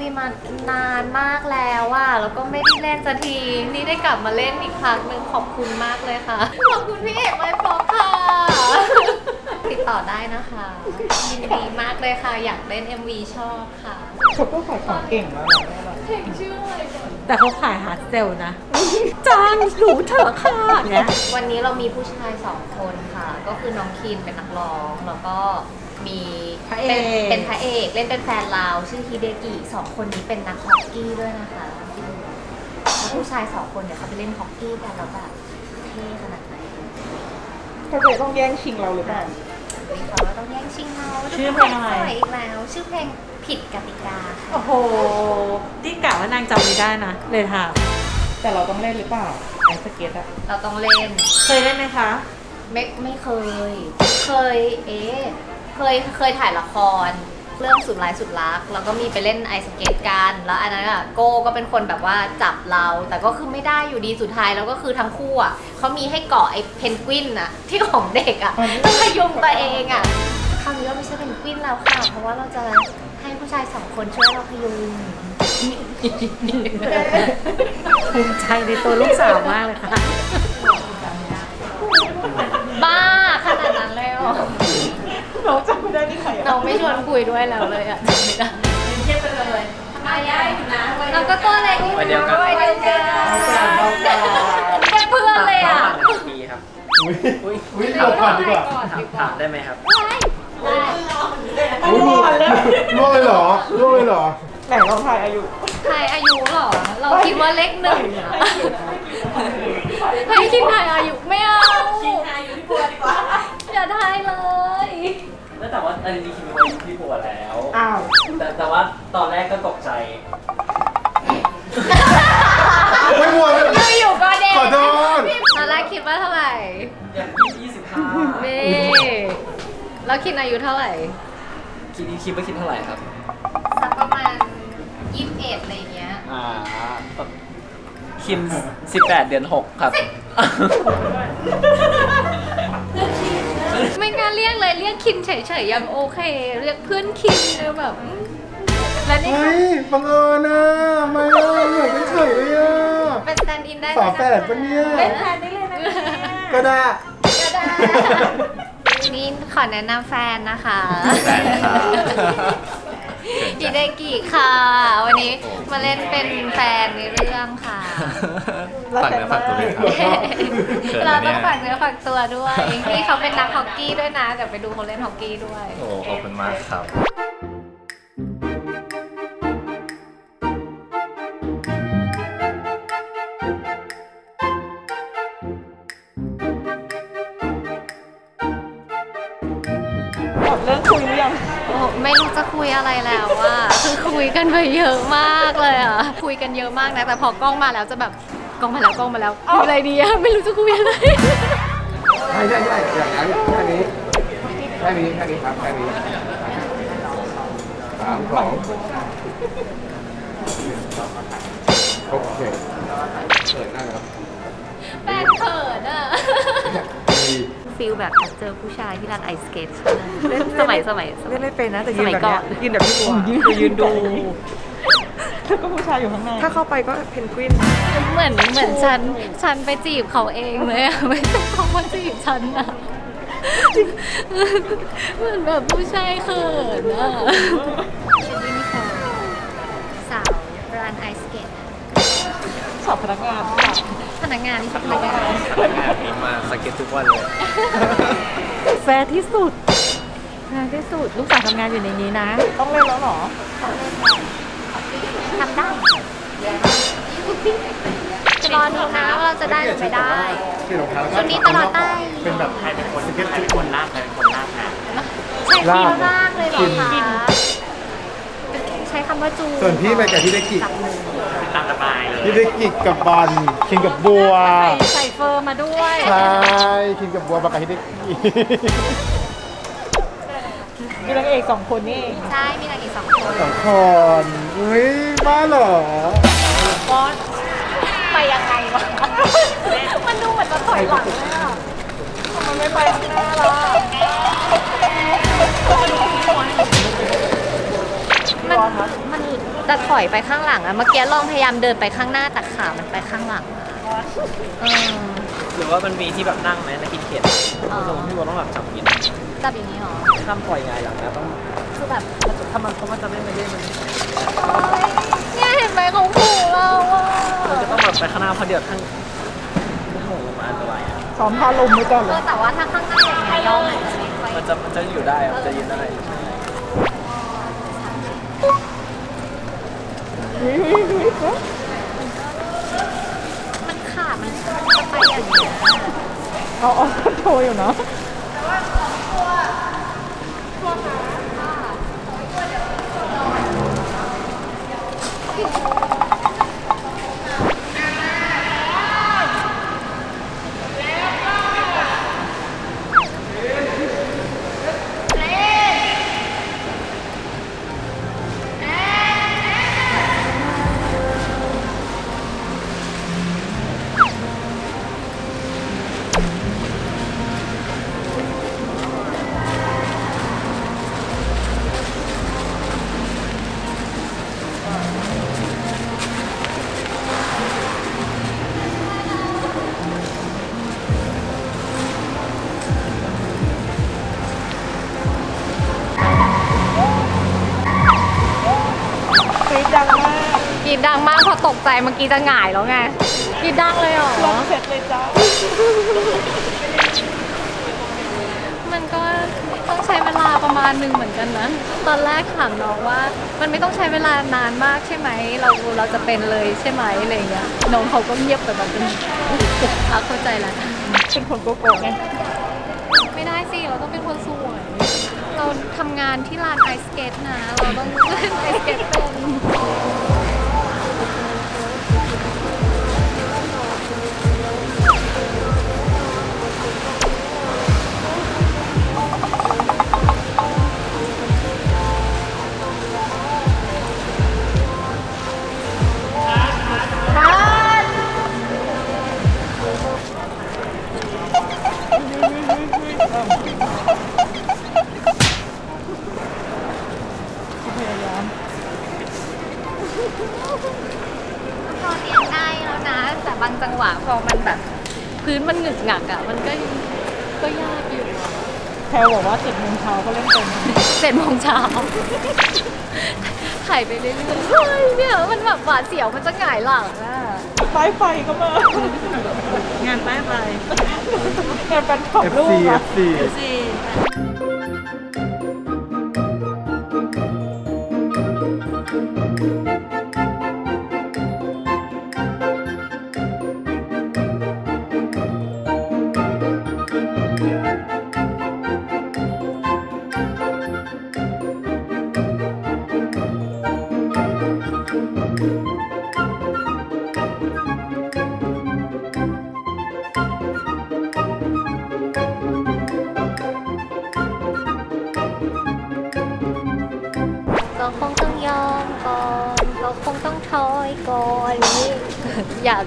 MV มานานมากแล้วอะแล้วก็ไม่ได้เล่นสักที นี่ได้กลับมาเล่นอีกครั้งหนึ่งขอบคุณมากเลยค่ะ ขอบคุณพี่เอกไว้พร้อมค่ะ ติดต่อได้นะคะ ยินดีมากเลยค่ะ อยากเล่น MV ชอบค่ะ เขาก็ขายของเก่งแล้วนะเพลงชื่ออะไรก่อน แต่เขาขายฮาร์ดเซลนะ จางหนูเถอะค่ะเนี่ยวันนี้เรามีผู้ชายสองคนค่ะ ก็คือน้องคินเป็นนักร้อง แล้วก็ มีเป็นเป็นพระเอกเล่นเป็นแฟนเราชื่อฮิเดกิสองคนนี้เป็นนักฮอกกี้ด้วยนะคะแล้วผู้ชายสองคนเนี่ยเขาไปเล่นฮอกกี้กันแล้วแบบเท่ขนาดไหนเขาจะต้องแย่งชิงเราหรือเปล่า มีเขาว่าต้องแย่งชิงเราชื่อเพลงอะไรสวยอีกแล้ว ชื่อเพลงผิดกติกาค่ะโอ้โหที่กะว่านางจำไม่ได้นะ เลยถามแต่เราต้องเล่นหรือเปล่าไอ้สเก็ตอะเราต้องเล่น เคยเล่นไหมคะ ไม่ไม่เคย เคย เอ๊ะ เคยเคยถ่ายละคร เรื่องสุดร้ายสุดรัก แล้วก็มีไปเล่นไอสเก็ตกัน แล้วอันนั้นอะโก้ก็เป็นคนแบบว่าจับเรา แต่ก็คือไม่ได้อยู่ดีสุดท้ายแล้วก็คือทั้งคู่อะเขามีให้เกาะไอเพนกวินอะที่ของเด็กอะต้องพยุงตัวเองอะคราวนี้เราไม่ใช่เพนกวินแล้วค่ะ เพราะว่าเราจะให้ผู้ชายสองคนช่วยเราพยุงภูมิใจในตัวลูกสาวมากเลยค่ะ บ้าขนาดนั้นเลยเหรอ เราจำไม่ได้นี่ใครอะเราไม่ชวนคุยด้วยแล้วเลยอะจำไม่ได้เทียบไปเลยทำไมย่าอยู่นะเราก็ตัวเล็กอยู่วัยเดียวกัน วัยเดียวกันเอาก่อนเป็นเพื่อนเลยอะหนึ่งปีครับอุ้ยอุ้ยอุ้ยถามก่อนดีกว่าถามถามได้ไหมครับได้อุ้ยล่วงเลยเหรอล่วงเลยเหรอไหนลองทายอายุใครอายุเหรอ เราคิดว่าเล็กหนึ่งอะให้คิดทายอายุไม่เอาคิดทายอายุพี่บัวดีกว่าอย่าทายเลย แล้วแต่ว่าอันนี้คิดว่าพี่บัวแล้ว อ้าวแต่แต่ว่าตอนแรกก็ตกใจ ไม่บัวเลยอยู่อยู่ๆก็เด็กขอโทษ ตอนแรกคิดว่าเท่าไหร่อย่างพี่ยี่สิบห้านี่แล้วคิดอายุเท่าไหร่ คิดคิดว่าคิดเท่าไหร่ครับ สักประมาณยี่สิบเอ็ดอะไรเงี้ย อ่าคิมสิบแปดเดือนหกครับ ไม่กล้าเรียกเลยเรี ยกคินเฉยๆยังโอเค เรียกเพื่อนคินเลยแบบอืมและนี่เฮ้ยบังเอิญนะไม่อะเหมือนกันเฉยเลยอะ เป็นสแตนด์อินได้ฝาแฝดปะเนี่ย เป็นแฟนได้เลยนะก็ได้ก็ได้นี่ขอแนะนำแฟนนะคะ แฟนครับ ฮิเดกิค่ะ วันนี้มาเล่นเป็นแฟนในเรื่องค่ะ ฝากเนื้อฝากตัวด้วยครับเขินเรานะเนี่ต้อยงฝากเนื้อฝากตัวด้วยนี่เขาเป็นนักฮอกกี้ด้วยนะเดี๋ยวไปดูเขาเล่นฮอกกี้ด้วย โอ้ขอบคุณมากครับ ไม่รู้จะคุยอะไรแล้วว่าคือคุยกันไปเยอะมากเลยอะคุยกันเยอะมากนะแต่พอกล้องมาแล้วจะแบบกล้องมาแล้วกล้องมาแล้วคุยอะไรดีอะไม่รู้จะคุยอะไรใช่ใช่ใช่อย่างนั้นแค่นี้แค่นี้แค่นี้ครับแค่นี้สามสองโอเค แบบเจอผู้ชายที่ร้านไอสเกตสมัยสมัยสมัเล่ยนไม่เป็นนะแต่ยืนสมัยแบบก่เนี้อยนยืนแบบพี่บัวคือยืนดูแล้วก็ผู้ชายอยู่ข้างในถ้าเข้าไปก็เพนกวินเหมือนเหมือนฉันฉันไปจีบเขาเองเลยอะไม่ใช่เขามาจีบฉันอะเหมือนแบบผู้ชายเขินอะฉันยูนิฟอร์มสาวร้านไอสเกต สอบพนักงานพนักงานที่พนักงานงานนี้มาสเก็ตทุกวันเลยแฟร์ที่สุดแฟร์ที่สุดลูกสาวทำงานอยู่ในนี้นะ ต้องเล่นแล้วเหรอทำได้จะรอดูนะว่าเราจะได้หรือไม่ได้เปลี่ยนรองเท้าแล้วก็ชุดนี้ตลอดได้เป็นแบบใครเป็นคนสเก็ตชุดคนลากใครเป็นคนลากนะใช้คิวล่างเลยเหรอคะ ใช้คำว่าจูส่วนพี่ไปกับฮิเดกิจับมือตามสบายเลยฮิเดกิกับบอลคิงกับบัว ใส่ใส่เฟอร์มาด้วยใช่คิงกับบัวมากับฮิเดกิมีนางเอกสองคนนี่เองใช่มีนางเอกสองคนสองคนอุ้ยบ้าเหรอบอสไปยังไงวะ มันดูเหมือนจะถอยหลังเลยอะมันไม่ไปข้างหน้าหร อมันมันแต่ถอยไปข้างหลังอะเมื่อกี้ลองพยายามเดินไปข้างหน้าแต่ขามันไปข้างหลังอะเออหรือว่ามันมีที่แบบนั่งไหมในกินเขียนอ๋อสมมติพี่บอกต้องแบบจับกินจับอย่างนี้เหรอห้ามปล่อยไงหลังนะต้องคือแบบถ้ามันเขามันจะไม่มาเล่นมันเนี่ยเห็นไหมเขาขู่เราอะมันจะต้องแบบไปข้างหน้าเพราะเดี๋ยวข้างโอ้โหมันอันตรายอะซ้อมท่าลมไว้ก่อนเอเลอยแต่ว่าถ้าข้างหน้าอย่างเงี้ยย่อมันจะไม่ค่อยมันจะมันจะอยู่ได้อะมันจะยืนได้ มันขาดมันจะไปอย่างเงี้ยเอาออกโชว์อยู่เนาะก ดดังมากพอตกใจเมื่อกี้จะหงายแล้วไงกรีดดังเลยเหรอลองเสร็จเลยจ้ามันก็ต้องใช้เวลาประมาณหนึ่งเหมือนกันนะ ตอนแรกถามน้องว่า มันไม่ต้องใช้เวลานานมากใช่ไหม เราเราจะเป็นเลยใช่ไหมอะไรอย่างเงี้ย น้องเขาก็เงียบไปแบบเป็นอะเข้าใจแล้ว เป็นคนโกโก้ไงไม่ได้สิ เราต้องเป็นคนสวย เราทำงานที่ร้านไอสเกตนะ เราต้องเล่นไอสเกตเป็น เรื่อยๆเฮ้ยเนี่ยมันแบบหวาดเสียวมันจะหงายหลังอะป้ายไฟก็มางานป้ายไปงานแฟนคลับลูกอะสิ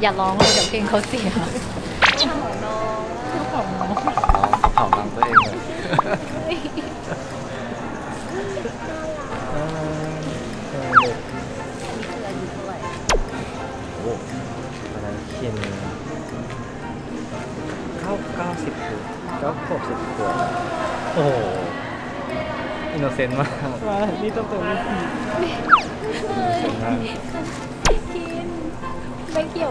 อย่าร้องเลยเดี๋ยวเพลงเขาเสียของน้องของน้องเผาหลังตัวเองเลยโอ้ตอนนั้นเขียนเก้าเก้าสิบขวบเก้าขวบสิบขวบโอ้โหอินโนเซนต์มาก ว่านี่ต้องตัวลูกผีอินโนเซนต์มาก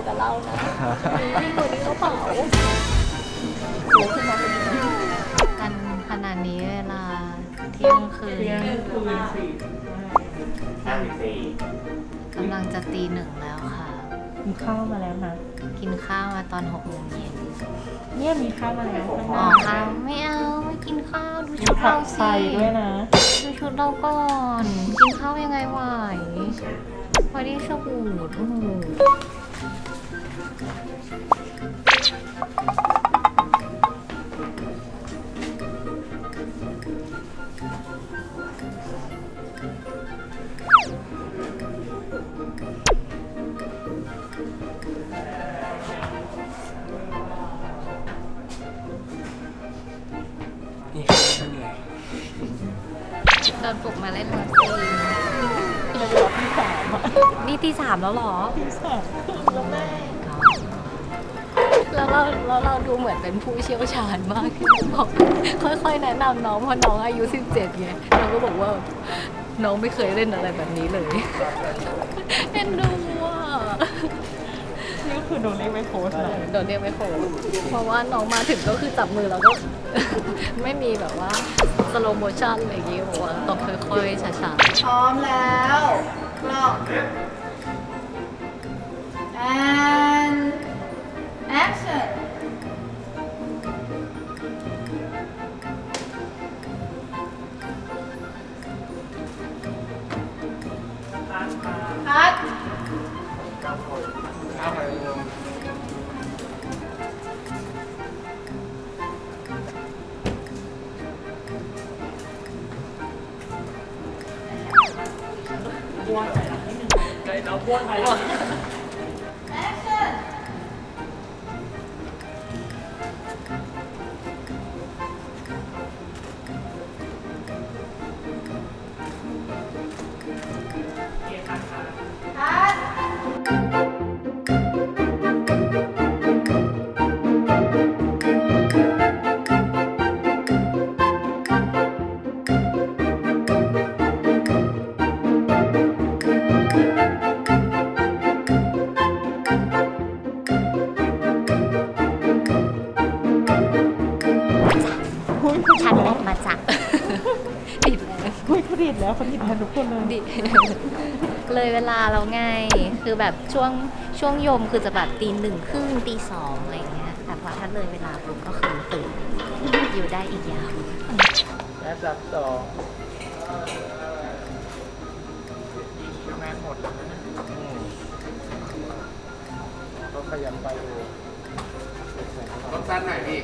กี่ยวกับเรานะนี่คนนี้เขาเผากันขนาดนี้เวลาเที่ยงคืนเที่ยงคืนสี่กำลังจะตีหนึ่งแล้วค่ะ มีข้าวมาแล้วนะกินข้าวมาตอนหกโมงเย็นเนี่ยมีข้าวมาแล้วข้างหอ๋อน้าข้าวไม่เอาไม่กินข้าวดูมีชุดผัเรากไทสิยด้วยนะดูชุดเราก่อน กินข้าวยังไงไหวพอดีสบู่โอ้ โหโดนปลุกมาเล่นดนตรีเป็นรอบที่สามอะนี่ตีสามแล้วเหรอตีสามแล้วแม่ แล้วเราแล้วเราดูเหมือนเป็นผู้เชี่ยวชาญมากบอกค่อยๆแนะนำน้องเพราะน้องอายุ 17ไงเราก็บอกว่าน้องไม่เคยเล่นอะไรแบบนี้เลยเอ็นดูอะนี่ก็คือโดนเรียกไปโพสต์เลยโดนเรียกไม่โคเพราะว่าน้องมาถึงก็คือจับมือแล้วก็ ไม่มีแบบว่าสโลโมชั่นอะไรอย่างงี้บอกว่าต้องค่อยๆช้าพร้อมแล้วกล้อง and คนไทย ดีดแล้วเขาดีดแทนทุกคนเลยดิ เลยเวลาเราไง คือแบบช่วงช่วงยมคือจะแบบตีหนึ่งครึ่งตีสองอะไรอย่างเงี้ย แต่พอถ้าเลยเวลาปุ๊บก็คือตื่นอยู่ได้อีกยาวและจับต่อก็ขยันไปดูต้องสั้นหน่อยพี่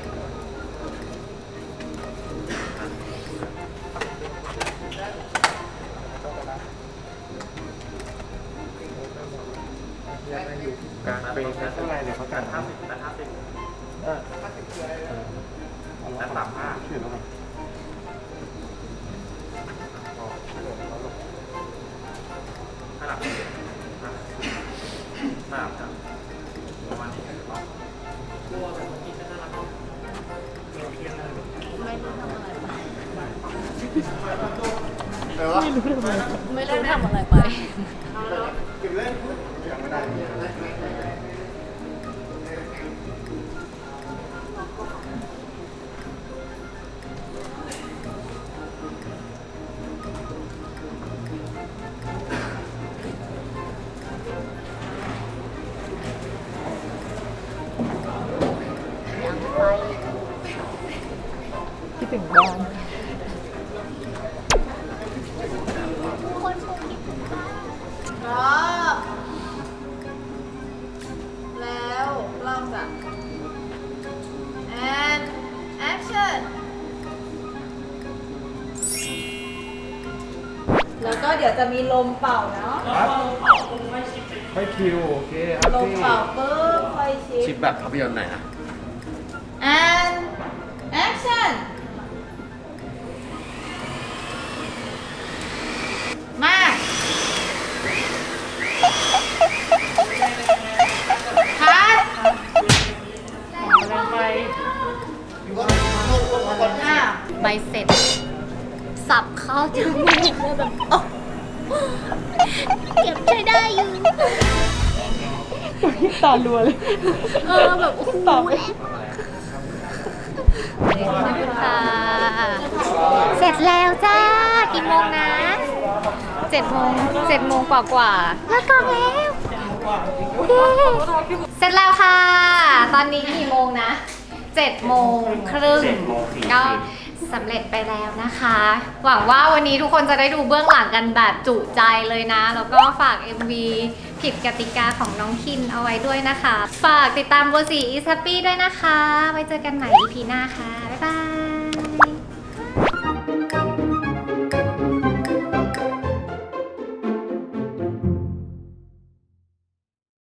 กลางเฟรมนะเท่าไรเนี่ยเขาการห้าสิบแต่ห้าสิบเออและสามห้าเชื่อแล้วกันถ้าหลับถ้าหลับครับประมาณนี้ครับเออวะไม่รู้ทำอะไรไปเก็บเล่นยังไม่ได้ ถึงบ้านพร้อมแล้วกล้องจ้ะ and action แล้วก็เดี๋ยวจะมีลมเป่าเนาะค่อยคิวโอเคครับลมพี่เป่าปุ๊บค่อยชิชิปปแบบภาพยนตร์ไหนอะ and action ใบเสร็จ สับเข้าจมูกเลยแบบโอ๊ะเก็บใช้ได้อยู่ ตาลัวเลย เออแบบโอ้โหตอบขอบคุณค่ะ เสร็จแล้วจ้า กี่โมงนะเจ็ดโมงเจ็ดโมงกว่ากว่าๆเลิกกองแล้วเย้เสร็จแล้วค่ะ ตอนนี้กี่โมงนะเจ็ดโมงครึ่งก็ สำเร็จไปแล้วนะคะ หวังว่าวันนี้ทุกคนจะได้ดูเบื้องหลังกันแบบจุใจเลยนะ แล้วก็ฝาก MV ผิดกติกาของน้องคินเอาไว้ด้วยนะคะ ฝากติดตามโบสีอีสปี้ด้วยนะคะ ไว้เจอกันใหม่ EP หน้าค่ะ